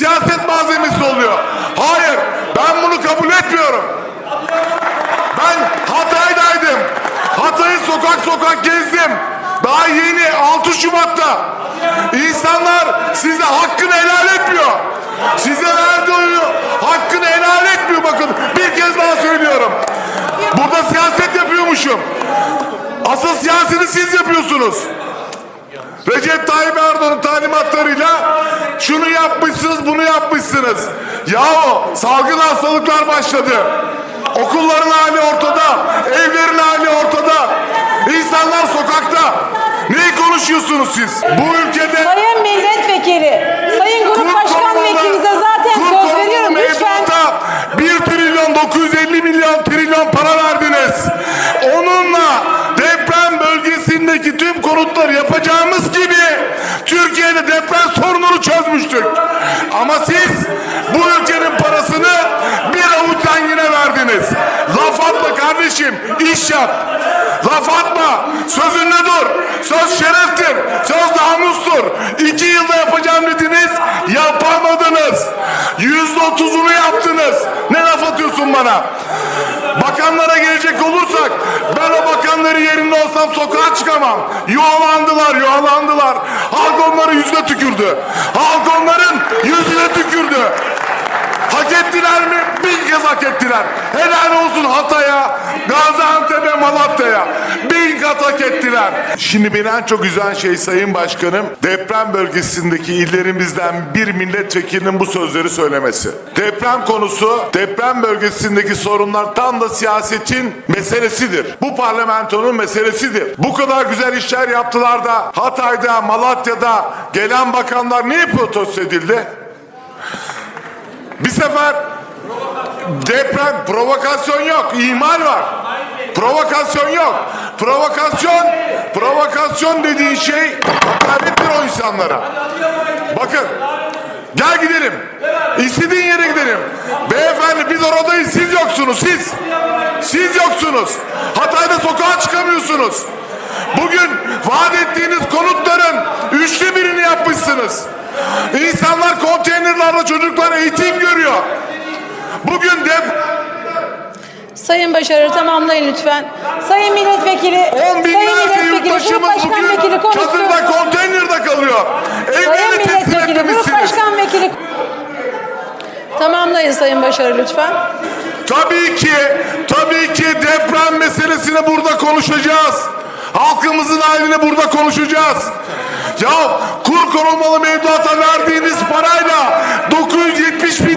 siyaset malzemesi oluyor. Hayır, ben bunu kabul etmiyorum. Ben Hatay'daydım. Hatay'ı sokak sokak gezdim. Daha yeni 6 Şubat'ta. İnsanlar size hakkını helal etmiyor. Size verdiği hakkını helal etmiyor bakın. Bir kez daha söylüyorum. Burada siyaset yapıyormuşum. Asıl siyasetini siz yapıyorsunuz. Recep Tayyip Erdoğan'ın talimatlarıyla şunu yapmışsınız, bunu yapmışsınız. Yahu salgın hastalıklar başladı. Okulların hali ortada, evlerin hali ortada. İnsanlar sokakta. Neyi konuşuyorsunuz siz? Bu ülkede Sayın milletvekili, sayın grup başkan vekilinize zaten söz veriyorum lütfen. mevduata 1 trilyon 950 milyon trilyon para verdiniz. Onunla deprem bölgesindeki tüm konutları iş yap. Laf atma, sözünde dur. Söz şereftir, söz namustur. İki yılda yapacağım dediniz, yapamadınız. Yüzde otuzunu yaptınız. Ne laf atıyorsun bana? Bakanlara gelecek olursak, ben o bakanların yerinde olsam sokağa çıkamam. Yuvalandılar, yuvalandılar. Halk onları yüzüne tükürdü. Halk onların yüzüne tükürdü. Hak ettiler mi? Bin kez hak ettiler. Helal olsun Hatay'a, Gaziantep'e, Malatya'ya. Bin kat hak ettiler. Şimdi beni en çok üzen şey Sayın Başkanım, deprem bölgesindeki illerimizden bir milletvekilinin bu sözleri söylemesi. Deprem konusu, deprem bölgesindeki sorunlar tam da siyasetin meselesidir. Bu parlamentonun meselesidir. Bu kadar güzel işler yaptılar da Hatay'da, Malatya'da gelen bakanlar niye protesto edildi? Bir sefer deprem provokasyon yok, ihmal var. Provokasyon yok. Provokasyon, provokasyon dediğin şey hakarettir o insanlara. Bakın, gel gidelim. İstediğin yere gidelim. Beyefendi biz oradayız, siz yoksunuz, siz. Siz yoksunuz. Hatay'da sokağa çıkamıyorsunuz. Bugün vaat ettiğiniz konutların üçte birini yapmışsınız. İnsanlar konteynerlarla çocuklar eğitim görüyor. Bugün de Sayın Başarı tamamlayın lütfen. Sayın milletvekili, on sayın binlerce milletvekili, yurttaşımız başkan bugün vekili konuşsun. çadırda konteynerde kalıyor. Sayın Evlerini teslim milletvekili, grup etmemişsiniz. başkan vekili. Tamamlayın Sayın Başarı lütfen. Tabii ki, tabii ki deprem meselesini burada konuşacağız. Halkımızın halini burada konuşacağız. Ya kur konulmalı mevduata verdiğiniz parayla 970 bin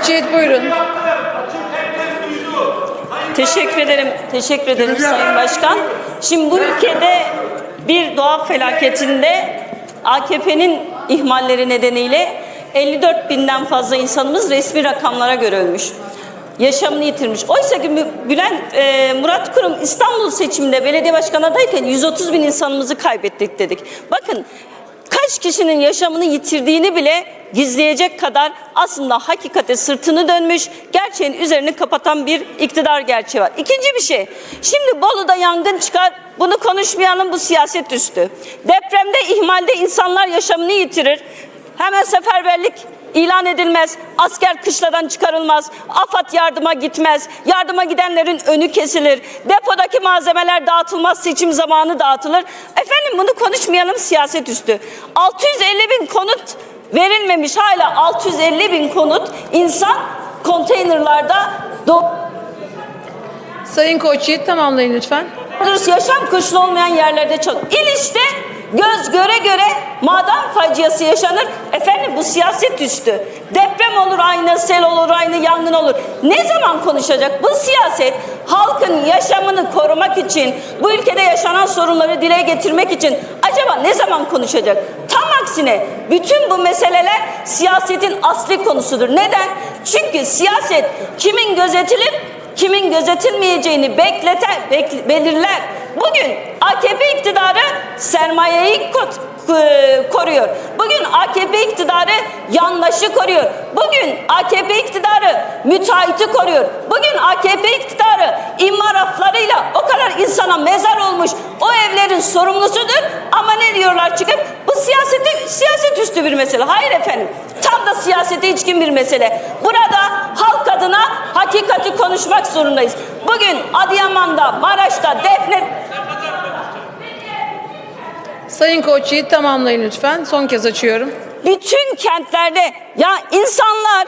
Koçyiğit buyurun. Teşekkür ederim. Teşekkür ederim Sayın Başkan. Şimdi bu ülkede bir doğa felaketinde AKP'nin ihmalleri nedeniyle 54 binden fazla insanımız resmi rakamlara göre ölmüş. Yaşamını yitirmiş. Oysa ki Bülent e, Murat Kurum İstanbul seçiminde belediye başkanı adayken 130 bin insanımızı kaybettik dedik. Bakın kaç kişinin yaşamını yitirdiğini bile gizleyecek kadar aslında hakikate sırtını dönmüş, gerçeğin üzerini kapatan bir iktidar gerçeği var. İkinci bir şey, şimdi Bolu'da yangın çıkar, bunu konuşmayalım bu siyaset üstü. Depremde, ihmalde insanlar yaşamını yitirir. Hemen seferberlik ilan edilmez, asker kışladan çıkarılmaz, AFAD yardıma gitmez, yardıma gidenlerin önü kesilir, depodaki malzemeler dağıtılmaz, seçim zamanı dağıtılır. Efendim bunu konuşmayalım siyaset üstü. 650 bin konut verilmemiş hala 650 bin konut insan konteynerlarda do- Sayın Koçyiğit tamamlayın lütfen. Dürüst yaşam koşulu olmayan yerlerde çalışıyor. İlişte göz göre göre maden faciası yaşanır. Efendim bu siyaset üstü. Deprem olur aynı, sel olur aynı, yangın olur. Ne zaman konuşacak? Bu siyaset halkın yaşamını korumak için, bu ülkede yaşanan sorunları dile getirmek için acaba ne zaman konuşacak? Aksine bütün bu meseleler siyasetin asli konusudur. Neden? Çünkü siyaset kimin gözetilip kimin gözetilmeyeceğini bekleter, bekl- belirler. Bugün AKP iktidarı sermayeyi e, koruyor. Bugün AKP iktidarı yandaşı koruyor. Bugün AKP iktidarı müteahhiti koruyor. Bugün AKP iktidarı imar raflarıyla o kadar insana mezar olmuş o evlerin sorumlusudur. Ama ne diyorlar çıkıp bu siyaseti siyaset üstü bir mesele. Hayır efendim. Tam da siyasete içkin bir mesele. Burada halk adına hakikati konuşmak zorundayız. Bugün Adıyaman'da, Maraş'ta, Defne Sayın Koç Yiğit tamamlayın lütfen. Son kez açıyorum. bütün kentlerde ya insanlar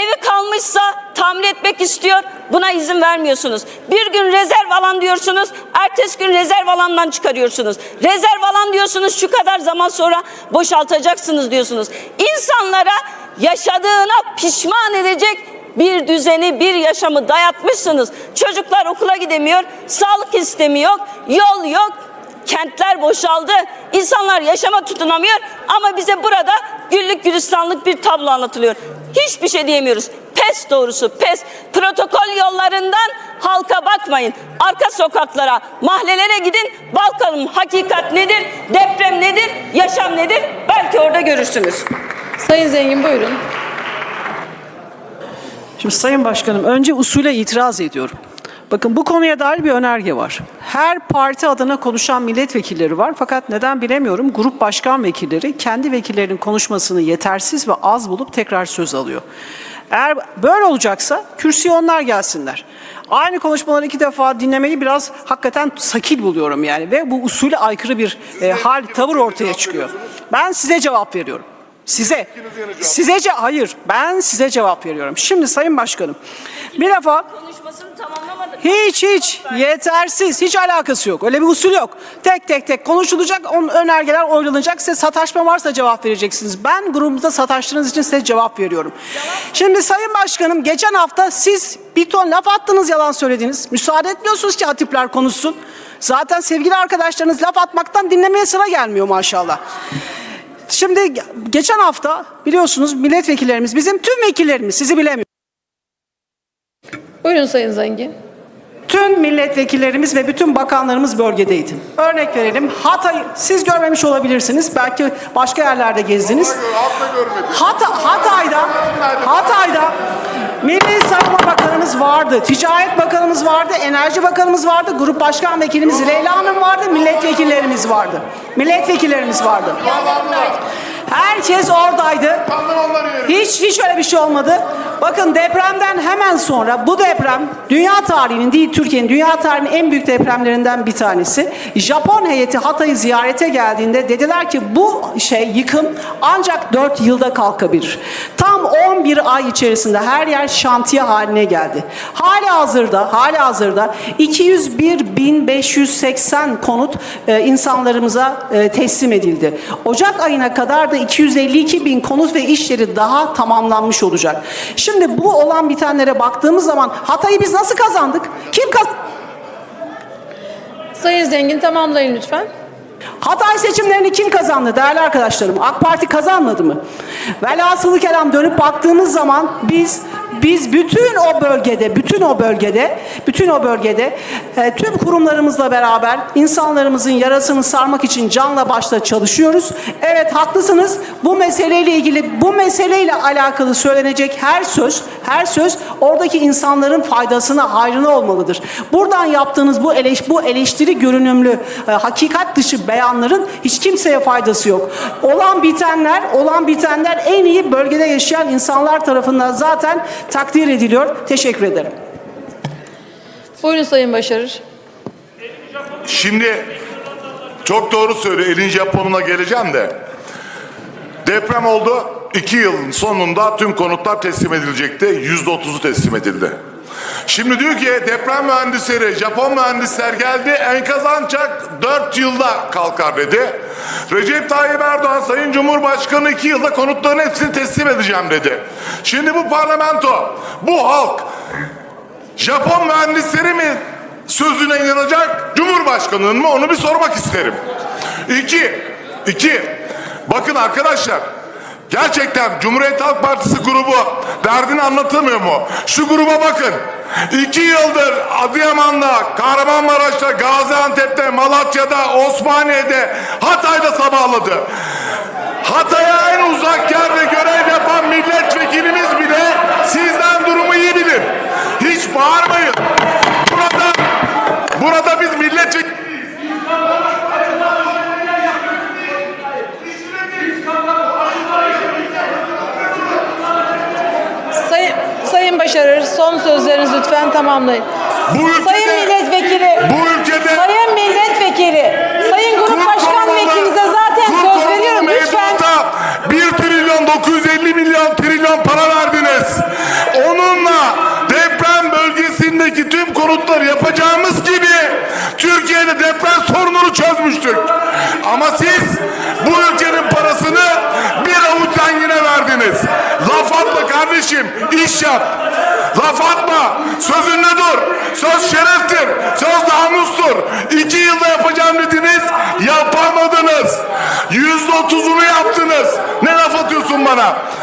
evi kalmışsa tamir etmek istiyor. Buna izin vermiyorsunuz. Bir gün rezerv alan diyorsunuz. Ertesi gün rezerv alandan çıkarıyorsunuz. Rezerv alan diyorsunuz şu kadar zaman sonra boşaltacaksınız diyorsunuz. İnsanlara yaşadığına pişman edecek bir düzeni, bir yaşamı dayatmışsınız. Çocuklar okula gidemiyor, sağlık sistemi yok, yol yok, Kentler boşaldı. İnsanlar yaşama tutunamıyor ama bize burada güllük gülistanlık bir tablo anlatılıyor. Hiçbir şey diyemiyoruz. Pes doğrusu pes. Protokol yollarından halka bakmayın. Arka sokaklara, mahallelere gidin. Bakalım hakikat nedir, deprem nedir, yaşam nedir? Belki orada görürsünüz. Sayın Zengin buyurun. Şimdi Sayın Başkanım önce usule itiraz ediyorum. Bakın bu konuya dair bir önerge var. Her parti adına konuşan milletvekilleri var fakat neden bilemiyorum grup başkan vekilleri kendi vekillerinin konuşmasını yetersiz ve az bulup tekrar söz alıyor. Eğer böyle olacaksa kürsüye onlar gelsinler. Aynı konuşmaları iki defa dinlemeyi biraz hakikaten sakil buluyorum yani ve bu usule aykırı bir e, hal, tavır ortaya çıkıyor. Ben size cevap veriyorum. Size. Size ce- hayır ben size cevap veriyorum. Şimdi Sayın Başkanım bir defa Konuşmasını tamamlamadı. hiç hiç yetersiz hiç alakası yok. Öyle bir usul yok. Tek tek tek konuşulacak on önergeler oylanacak. Size sataşma varsa cevap vereceksiniz. Ben grubumuzda sataştığınız için size cevap veriyorum. Şimdi Sayın Başkanım geçen hafta siz bir ton laf attınız yalan söylediniz. Müsaade etmiyorsunuz ki hatipler konuşsun. Zaten sevgili arkadaşlarınız laf atmaktan dinlemeye sıra gelmiyor maşallah. Şimdi ge- geçen hafta biliyorsunuz milletvekillerimiz bizim tüm vekillerimiz sizi bilemiyor. Buyurun Sayın Zengin. Tüm milletvekillerimiz ve bütün bakanlarımız bölgedeydi. Örnek verelim Hatay siz görmemiş olabilirsiniz. Belki başka yerlerde gezdiniz. Hata, Hatay'da Hatay'da Milli Savunma Bakanımız vardı, Ticaret Bakanımız vardı, Enerji Bakanımız vardı, Grup Başkan Vekilimiz Leyla Hanım vardı, milletvekillerimiz vardı. Milletvekillerimiz vardı. Herkes oradaydı. Hiç hiç öyle bir şey olmadı. Bakın depremden hemen sonra bu deprem dünya tarihinin değil Türkiye'nin dünya tarihinin en büyük depremlerinden bir tanesi. Japon heyeti Hatay'ı ziyarete geldiğinde dediler ki bu şey yıkım ancak 4 yılda kalkabilir. Tam 11 ay içerisinde her yer şantiye haline geldi. Hala hazırda, hala hazırda 201.580 konut e, insanlarımıza e, teslim edildi. Ocak ayına kadar da 252 bin konut ve iş yeri daha tamamlanmış olacak. Şimdi bu olan bitenlere baktığımız zaman Hatay'ı biz nasıl kazandık? Kim kazandı? Sayın Zengin tamamlayın lütfen. Hatay seçimlerini kim kazandı değerli arkadaşlarım? AK Parti kazanmadı mı? Velhasılı kelam dönüp baktığımız zaman biz biz bütün o bölgede, bütün o bölgede, bütün o bölgede e, tüm kurumlarımızla beraber insanlarımızın yarasını sarmak için canla başla çalışıyoruz. Evet haklısınız. Bu meseleyle ilgili, bu meseleyle alakalı söylenecek her söz, her söz oradaki insanların faydasına, hayrına olmalıdır. Buradan yaptığınız bu eleş, bu eleştiri görünümlü, e, hakikat dışı beyanların hiç kimseye faydası yok. Olan bitenler, olan bitenler en iyi bölgede yaşayan insanlar tarafından zaten takdir ediliyor. Teşekkür ederim. Buyurun Sayın Başarır. Şimdi çok doğru söylüyor. Elin Japon'una geleceğim de. Deprem oldu. İki yılın sonunda tüm konutlar teslim edilecekti. Yüzde otuzu teslim edildi. Şimdi diyor ki deprem mühendisleri, Japon mühendisler geldi enkaz ancak 4 yılda kalkar dedi. Recep Tayyip Erdoğan Sayın Cumhurbaşkanı 2 yılda konutların hepsini teslim edeceğim dedi. Şimdi bu parlamento, bu halk Japon mühendisleri mi sözüne inanacak, Cumhurbaşkanı'nın mı onu bir sormak isterim. İki, iki, bakın arkadaşlar Gerçekten Cumhuriyet Halk Partisi grubu derdini anlatamıyor mu? Şu gruba bakın. İki yıldır Adıyaman'da, Kahramanmaraş'ta, Gaziantep'te, Malatya'da, Osmaniye'de, Hatay'da sabahladı. Hatay'a en uzak yerde görev yapan milletvekilimiz bile sizden durumu iyi bilir. Hiç bağırmayın. Burada, burada biz milletvekili Sayın, Başarır son sözlerinizi lütfen tamamlayın. bu ülkede, Sayın milletvekili. bu ülkede Sayın milletvekili. Sayın grup başkan vekilinize zaten söz veriyorum lütfen. mevduata 1 trilyon 950 milyon trilyon para verdiniz. Onunla deprem bölgesindeki tüm konutları yapacağımız Laf atma, sözünde dur. Söz şereftir, söz namustur. İki yılda yapacağım dediniz, yapamadınız. Yüzde otuzunu yaptınız. Ne laf atıyorsun bana?